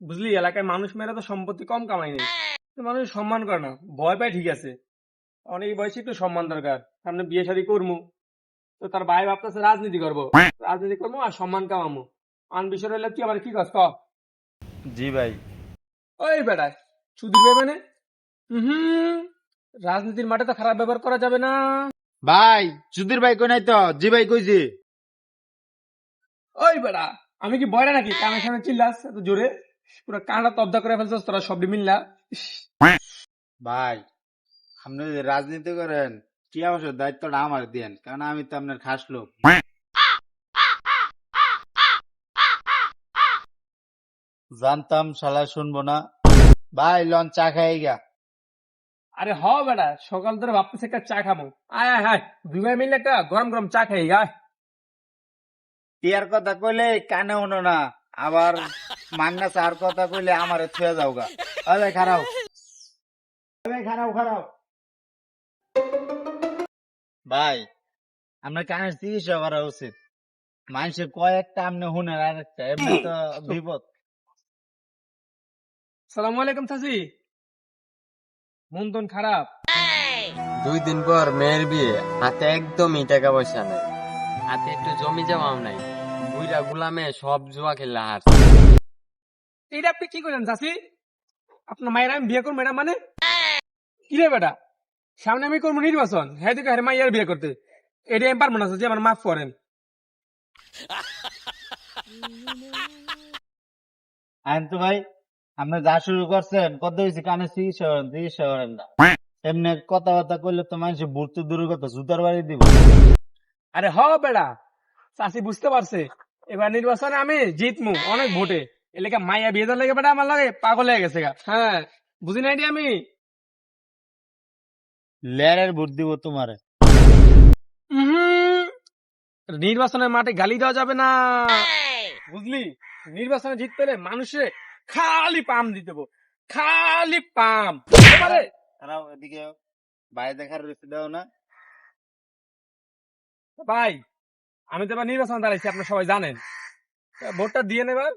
বুঝলি? এলাকায় মানুষ মেরে তো সম্পত্তি কম কামাই নেই মানুষ সম্মান করে না। ভয় পায় ঠিক আছে। অনেক বয়সে একটু সম্মান দরকার। সামনে বিয়ে শাদী করব তো তার ভাই ভাবতেছে রাজনীতি করব। রাজনীতি করব আর সম্মান কামাবো আন বিষয় হলে কি? আবার কি কস? ক। জি ভাই। ওই বেড়ায় সুধীর ভাই মানে? হুম রাজনীতির মাঠে তো খারাপ ব্যবহার করা যাবে না। ভাই সুধীর ভাই কই নাই তো? জি ভাই কইছি। ওই বেড়া আমি কি বয়রা নাকি? কানের সামনে চিল্লাস এত জোরে? পুরো কানটা তবদা করে ফেলছস তোরা সব মিল্লা ভাই আপনি যদি রাজনীতি করেন কি অবশ্য দায়িত্বটা আমার দেন? কারণ আমি তো আপনার খাস লোক। জানতাম শালা শুনব না। ভাই লন চা খাই গা। আরে হ বেড়া সকাল ধরে ভাবতেছে একটা চা খাব আয় আয় হায় দুই ভাই মিলে একটা গরম গরম চা খাই আয় টিয়ার কথা কইলে কানে উনো না আবার মাংনা চার কথা কইলে আমারে থুয়ে যাও গা আরে খারাও। আরে খারাও খারাও। ভাই আপনার কানের চিকিৎসা করা উচিত। মানুষে কয়েকটা আপনি হুনের আর একটা এমনি তো বিপদ। সালাম আলাইকুম চাচি। মন টন খারাপ? দুই দিন পর মেয়ের বিয়ে হাতে একদমই টাকা পয়সা নাই। হাতে একটু জমি জমাও নাই। বুইরা গুলামে সব জুয়া খেলে হার আপনি কি করেন চাচি? আপনার মায়ের আমি বিয়ে করব এটা মানে? কি রে বেটা? সামনে আমি করব নির্বাচন। হ্যাঁ দিকে হ্যাঁ বিয়ে করতে। এটা আমি পারব না আমার মাফ করেন। আইন তো ভাই আপনি যা শুরু করছেন কত হয়েছে? কানে চিকিৎসা করেন চিকিৎসা করেন না। এমনি কথাবার্তা করলে তো মানুষ ভর্তি দূর কথা জুতার বাড়ি দিব। আরে হ বেড়া চাষি বুঝতে পারছে। এবার নির্বাচনে আমি জিতমু অনেক ভোটে। এলাকা মাইয়া বিয়ে দেওয়ার লাগে বেটা আমার লাগে পাগল হয়ে গেছে গা হ্যাঁ বুঝি নাই আমি? লেয়ারের ভোট দিব তোমারে নির্বাচনের মাঠে গালি দেওয়া যাবে না। বুঝলি নির্বাচনে জিততে হলে মানুষে খালি পাম দিতে হবে। খালি পাম। এবারে তারাও এদিকে বাইরে দেখার রয়েছে দাও না। ভাই আমি তো এবার নির্বাচন দাঁড়াইছি আপনার সবাই জানেন। তা ভোটটা দিয়ে নেবার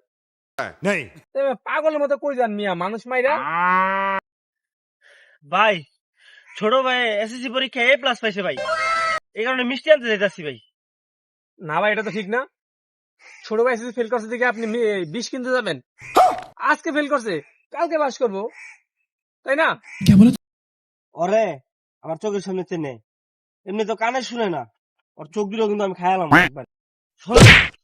नहीं এবার পাগলের মতো কই যান মিয়া? মানুষ মাইরা? ভাই ছোট ভাই এসএসসি পরীক্ষা এ প্লাস পাইছে ভাই। এই কারণে মিষ্টি আনতে যাইতাছি ভাই। না ভাই এটা তো ঠিক না। ছোট ভাই ফেল করছে দিকে আপনি বিষ কিনতে যাবেন। আজকে ফেল করছে কালকে পাস করব। তাই না? ওরে আমার চোখের সামনে চেনে এমনি তো কানে শুনে না। ওর চোখ দিলেও কিন্তু আমি খায়ালাম একবার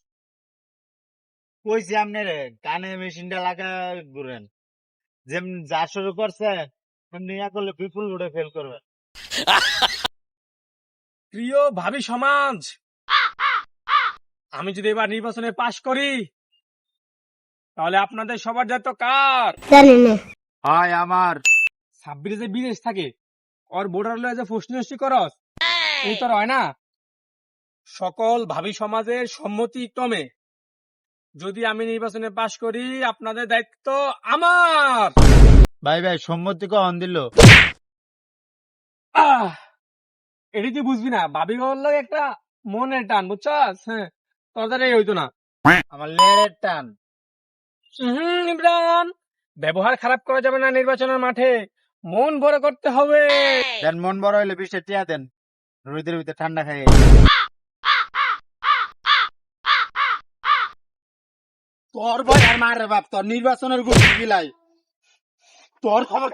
কইছি আপনি রে কানে মেশিনটা লাগা ঘুরেন। যেমন যা শুরু করছে করলে বিপুল ভোটে ফেল করবে প্রিয় ভাবি সমাজ আমি যদি এবার নির্বাচনে পাশ করি তাহলে আপনাদের সবার দায়িত্ব কার? হয় আমার ছাব্বিশে যে বিদেশ থাকে ওর বোর্ডার লয়ে যে ফুসনি করস এই তোর হয় না। সকল ভাবি সমাজের সম্মতি ক্রমে যদি আমি নির্বাচনে পাশ করি আপনাদের দায়িত্ব আমার। ভাই ভাই সম্মতি কখন দিল। এটি তুই বুঝবি না। ভাবি বাবার লাগে একটা মনের টান বুঝছস? হ্যাঁ তোর এই হইতো না। আমার লেয়ারের টান। হুম ইমরান ব্যবহার খারাপ করা যাবে না নির্বাচনের মাঠে। মন ভরে করতে হবে। দেন মন বড় হইলে বিশটা টিয়া দেন। রোদের ভিতরে ঠান্ডা খাই তোর ভাই আর মারে বাপ তোর নির্বাচনের গুটি গিলাই তোর খবর!